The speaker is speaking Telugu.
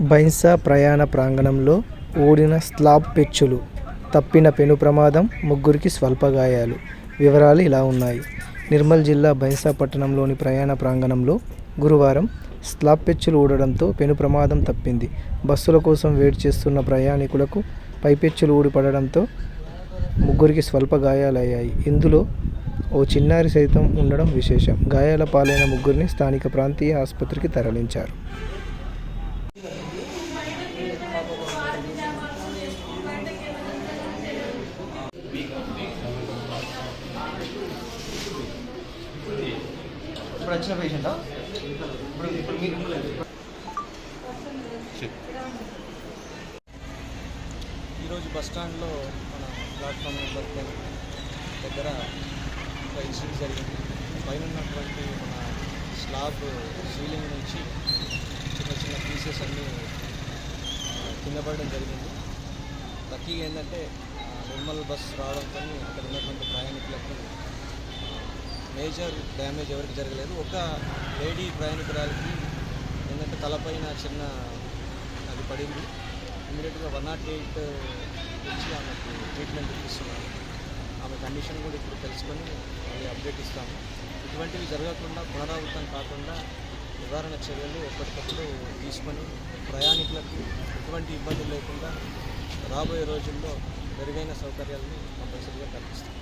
బైన్సా ప్రయాణ ప్రాంగణంలో ఊడిన స్లాబ్ పెచ్చులు తప్పిన పెను ప్రమాదం ముగ్గురికి స్వల్ప గాయాలు వివరాలు ఇలా ఉన్నాయి. నిర్మల్ జిల్లా బైన్సా పట్టణంలోని ప్రయాణ ప్రాంగణంలో గురువారం స్లాబ్ పెచ్చులు ఊడడంతో పెను ప్రమాదం తప్పింది. బస్సుల కోసం వెయిట్ చేస్తున్న ప్రయాణికులకు పైపెచ్చులు ఊడిపడడంతో ముగ్గురికి స్వల్ప గాయాలయ్యాయి ఇందులో ఓ చిన్నారి సైతం ఉండడం విశేషం. గాయాల పాలైన ముగ్గురిని స్థానిక ప్రాంతీయ ఆసుపత్రికి తరలించారు. ఇప్పుడు వచ్చిన పేషెంటా ఇప్పుడు ఇప్పుడు మీకు ఈరోజు బస్ స్టాండ్లో మన ప్లాట్ఫామ్ నెంబర్ టెన్ దగ్గర ఒక ఇన్సిడెంట్ జరిగింది. పైన ఉన్నటువంటి మన స్లాబ్ సీలింగ్ నుంచి చిన్న చిన్న పీసెస్ అన్నీ కింద పడడం జరిగింది. లక్కీగా ఏంటంటే నిర్మల్ బస్ రావడంతో అక్కడ ఉన్నటువంటి మేజర్ డ్యామేజ్ ఎవరికి జరగలేదు. ఒక లేడీ ప్రయాణికురాలకి ఏంటంటే తలపైన చిన్న అది పడింది. ఇమీడియట్గా వన్ నాట్ ఎయిట్ వచ్చి ఆమెకు ట్రీట్మెంట్ ఇప్పిస్తున్నాము ఆమె కండిషన్ కూడా ఇప్పుడు తెలుసుకొని మళ్ళీ అప్డేట్ ఇస్తాము. ఇటువంటివి జరగకుండా పునరావృతం కాకుండా నివారణ చర్యలు ఎప్పటికప్పుడు తీసుకొని ప్రయాణికులకు ఎటువంటి ఇబ్బందులు లేకుండా రాబోయే రోజుల్లో మెరుగైన సౌకర్యాలను కంపల్సరీగా కల్పిస్తాం